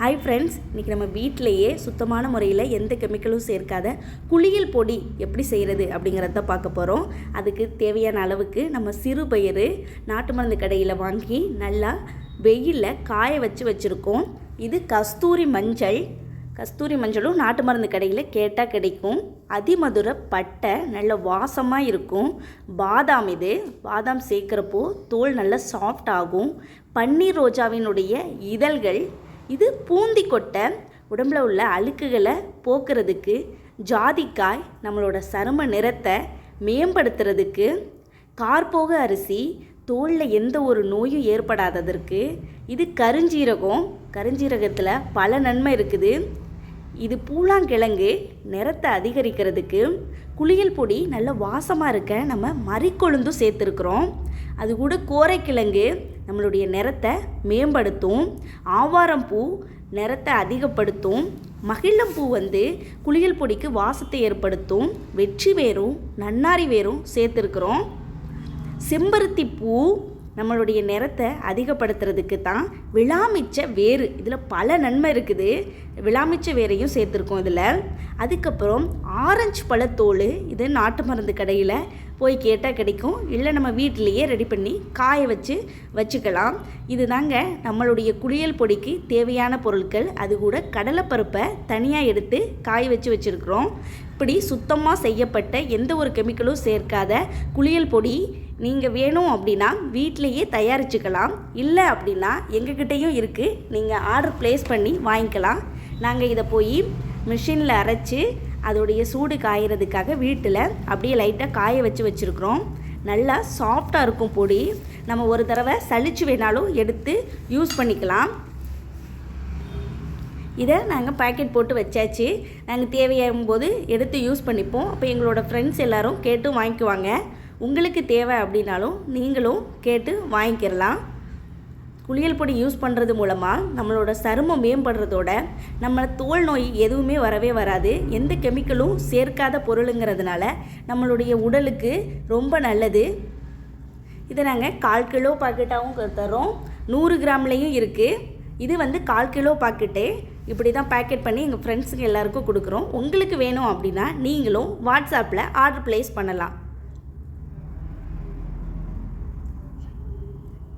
Hi friends இன்றைக்கி நம்ம வீட்டிலையே சுத்தமான முறையில் எந்த கெமிக்கலும் சேர்க்காத குளியல் பொடி எப்படி செய்கிறது அப்படிங்கிறத பார்க்க போகிறோம் அதுக்கு தேவையான அளவுக்கு நம்ம சிறு பயிறு நாட்டு மருந்து கடையில் வாங்கி நல்லா வெயிலில் காய வச்சு வச்சுருக்கோம். இது கஸ்தூரி மஞ்சள். கஸ்தூரி மஞ்சளும் நாட்டு மருந்து கடையில் கேட்டால் கிடைக்கும். அதிமதுர பட்டை நல்ல வாசமாக இருக்கும். பாதாம் இது பாதாம் சேர்க்குறப்போ தோல் நல்ல சாஃப்ட் ஆகும். பன்னீர் ரோஜாவினுடைய இதழ்கள் இது பூந்தி கொட்டை உடம்புல உள்ள அழுக்குகளை போக்குறதுக்கு ஜாதிக்காய் நம்மளோட சரும நிறத்தை மேம்படுத்துறதுக்கு கார்போக அரிசி தோலில் எந்த ஒரு நோயும் ஏற்படாததற்கு இது கருஞ்சீரகம் கருஞ்சீரகத்தில் பல நன்மை இருக்குது. இது பூலாங்கிழங்கு நிறத்தை அதிகரிக்கிறதுக்கு குளியல் பொடி நல்ல வாசமாக இருக்க நம்ம மறிக்கொழுந்தும் சேர்த்துருக்குறோம். அது கூட கோரைக்கிழங்கு நம்மளுடைய நிறத்தை மேம்படுத்தும். ஆவாரம் பூ நிறத்தை அதிகப்படுத்தும். மகிழம்பூ வந்து குளியல் பொடிக்கு வாசத்தை ஏற்படுத்தும். வெற்றி வேரும் நன்னாரி வேரும் சேர்த்துருக்குறோம். செம்பருத்தி பூ நம்மளுடைய நிறத்தை அதிகப்படுத்துறதுக்கு தான் விழாமிச்ச வேறு இதில் பல நன்மை இருக்குது. விழாமிச்ச வேரையும் சேர்த்துருக்கோம் இதில். அதுக்கப்புறம் ஆரஞ்சு பழத்தோல் இது நாட்டு மருந்து கடையில் போய் கேட்டால் கிடைக்கும். இல்லை நம்ம வீட்டிலையே ரெடி பண்ணி காய வச்சு வச்சுக்கலாம். இது தாங்க நம்மளுடைய குளியல் பொடிக்கு தேவையான பொருட்கள். அது கூட கடலைப்பருப்பை தனியாக எடுத்து காய வச்சு வச்சுருக்குறோம். இப்படி சுத்தமாக செய்யப்பட்ட எந்த ஒரு கெமிக்கலும் சேர்க்காத குளியல் பொடி நீங்கள் வேணும் அப்படின்னா வீட்டிலையே தயாரிச்சுக்கலாம். இல்லை அப்படின்னா எங்ககிட்டயும் இருக்குது நீங்கள் ஆர்டர் ப்ளேஸ் பண்ணி வாங்கிக்கலாம். நாங்கள் இதை போய் மிஷினில் அரைச்சி அதோடைய சூடு காயறதுக்காக வீட்டில் அப்படியே லைட்டாக காய வச்சு வச்சுருக்குறோம். நல்லா சாஃப்டாக இருக்கும் பொடி. நம்ம ஒரு தடவை சளிச்சு வேணாலும் எடுத்து யூஸ் பண்ணிக்கலாம். இதை நாங்கள் பாக்கெட் போட்டு வச்சாச்சு. நாங்கள் தேவையாகும் போது எடுத்து யூஸ் பண்ணிப்போம். அப்போ எங்களோட ஃப்ரெண்ட்ஸ் எல்லோரும் கேட்டு வாங்கிக்குவாங்க. உங்களுக்கு தேவை அப்படின்னாலும் நீங்களும் கேட்டு வாங்கிக்கிறலாம் குளியல் பொடி யூஸ் பண்ணுறது மூலமாக நம்மளோட சருமம் மேம்படுறதோட நம்ம தோல் நோய் எதுவுமே வரவே வராது. எந்த கெமிக்கலும் சேர்க்காத பொருளுங்கிறதுனால நம்மளுடைய உடலுக்கு ரொம்ப நல்லது. இதை நாங்கள் கால் கிலோ பாக்கெட்டாகவும் தரோம் நூறு கிராம்லேயும் இருக்குது இது வந்து கால் கிலோ பாக்கெட்டே இப்படி தான் பேக்கெட் பண்ணி எங்கள் ஃப்ரெண்ட்ஸுக்கு எல்லாருக்கும் கொடுக்குறோம். உங்களுக்கு வேணும் அப்படின்னா நீங்களும் வாட்ஸ்அப்பில் ஆர்டர் ப்ளேஸ் பண்ணலாம்.